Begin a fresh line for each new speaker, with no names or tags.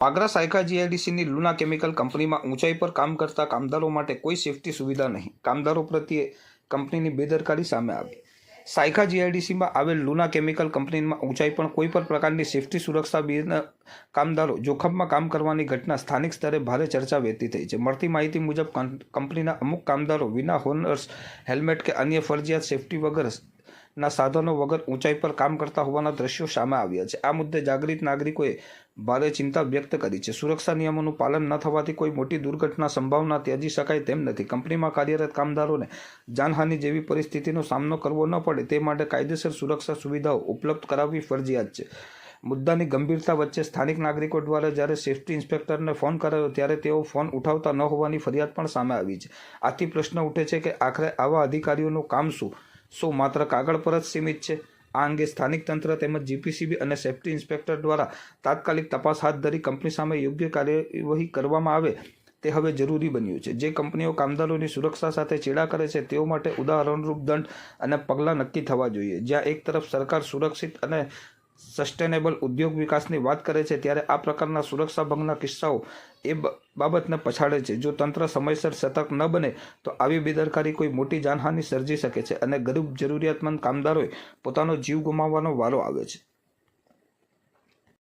પાગરા Saykha જીઆઈડીસીની લુના chemical કંપનીમાં ઊંચાઈ પર કામ કરતા કામદારો માટે કોઈ સેફ્ટી સુવિધા નહીં. કામદારો પ્રત્યે કંપનીની બેદરકારી સામે આવી. સાયકા જીઆઈડીસીમાં આવેલ લુના કેમિકલ કંપનીમાં ઊંચાઈ પણ કોઈ પણ પ્રકારની સેફ્ટી સુરક્ષા બિના કામદારો જોખમમાં કામ કરવાની ઘટના સ્થાનિક સ્તરે ભારે ચર્ચા વહેતી થઈ છે. મળતી માહિતી મુજબ કંપનીના અમુક કામદારો વિના હોનર્સ, હેલ્મેટ કે અન્ય ફરજિયાત સેફટી વગર ના સાધનો વગર ઊંચાઈ પર કામ કરતા હોવાના દ્રશ્યો સામે આવ્યા છે. આ મુદ્દે જાગૃત નાગરિકોએ ભારે ચિંતા વ્યક્ત કરી છે. સુરક્ષા નિયમોનું પાલન ન થવાથી કોઈ મોટી દુર્ઘટના સંભાવના ત્યજી શકાય તેમ નથી. કંપનીમાં કાર્યરત કામદારોને જાનહાનિ જેવી પરિસ્થિતિનો સામનો કરવો ન પડે તે માટે કાયદેસર સુરક્ષા સુવિધાઓ ઉપલબ્ધ કરાવવી ફરજિયાત છે. મુદ્દાની ગંભીરતા વચ્ચે સ્થાનિક નાગરિકો દ્વારા જ્યારે સેફ્ટી ઇન્સ્પેક્ટરને ફોન કરાયો ત્યારે તેઓ ફોન ઉઠાવતા ન હોવાની ફરિયાદ પણ સામે આવી છે. આથી પ્રશ્ન ઉઠે છે કે આખરે આવા અધિકારીઓનું કામ શું? શું માત્ર કાગળ પર જ સીમિત છે? આ અંગે સ્થાનિક તંત્ર તેમજ જીપીસીબી અને સેફ્ટી ઇન્સ્પેક્ટર દ્વારા તાત્કાલિક તપાસ હાથ ધરી કંપની સામે યોગ્ય કાર્યવાહી કરવામાં આવે તે હવે જરૂરી બન્યું છે. જે કંપનીઓ કામદારોની સુરક્ષા સાથે ચેડા કરે છે તેઓ માટે ઉદાહરણરૂપ દંડ અને પગલાં નક્કી થવા જોઈએ. જ્યાં એક તરફ સરકાર સુરક્ષિત અને સસ્ટેનેબલ ઉદ્યોગ વિકાસની વાત કરે છે, ત્યારે આ પ્રકારના સુરક્ષા ભંગના કિસ્સાઓ એ બાબતને પછાડે છે. જો તંત્ર સમયસર સતર્ક ન બને, તો આવી બેદરકારી કોઈ મોટી જાનહાનિ સર્જી શકે છે અને ગરીબ જરૂરિયાતમંદ કામદારોએ પોતાનો જીવ ગુમાવવાનો વારો આવે છે.